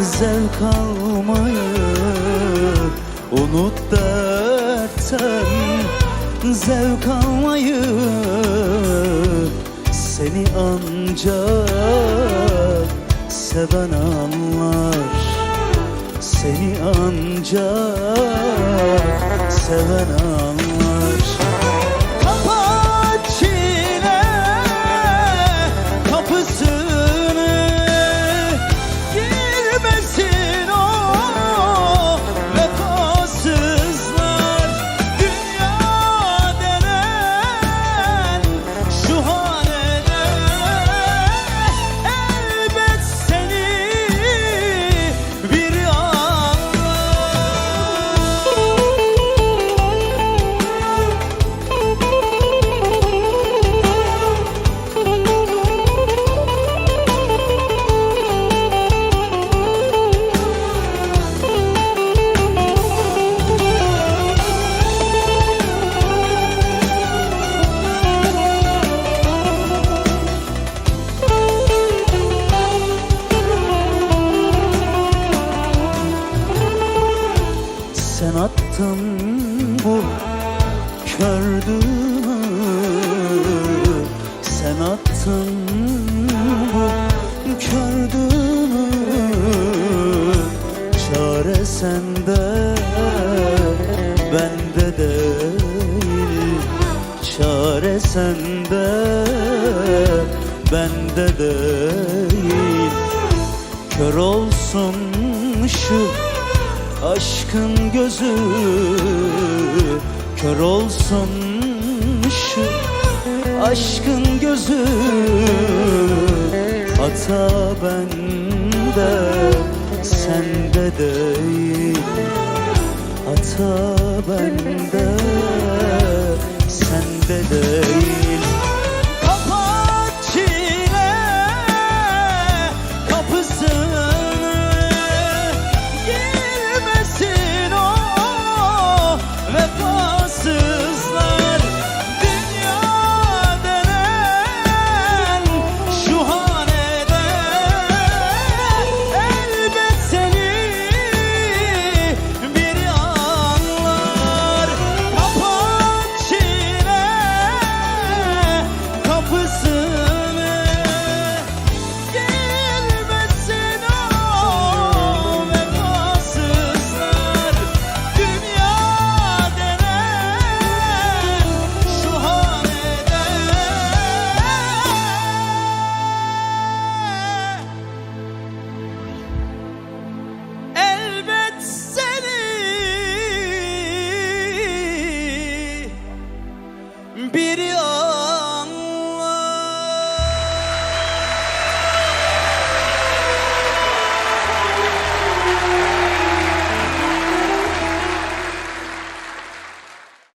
zevk almayı Unut dertten zevk almayı Seni ancak seven anlar. Seni ancak seven anlar bu kördüğümü Sen attın bu kördüğümü Çare sende bende değil. Çare sende bende değil. Kör olsun şu aşkın gözü Kör olsun şu. Aşkın gözü Hata bende sende değil. Hata bende sende değil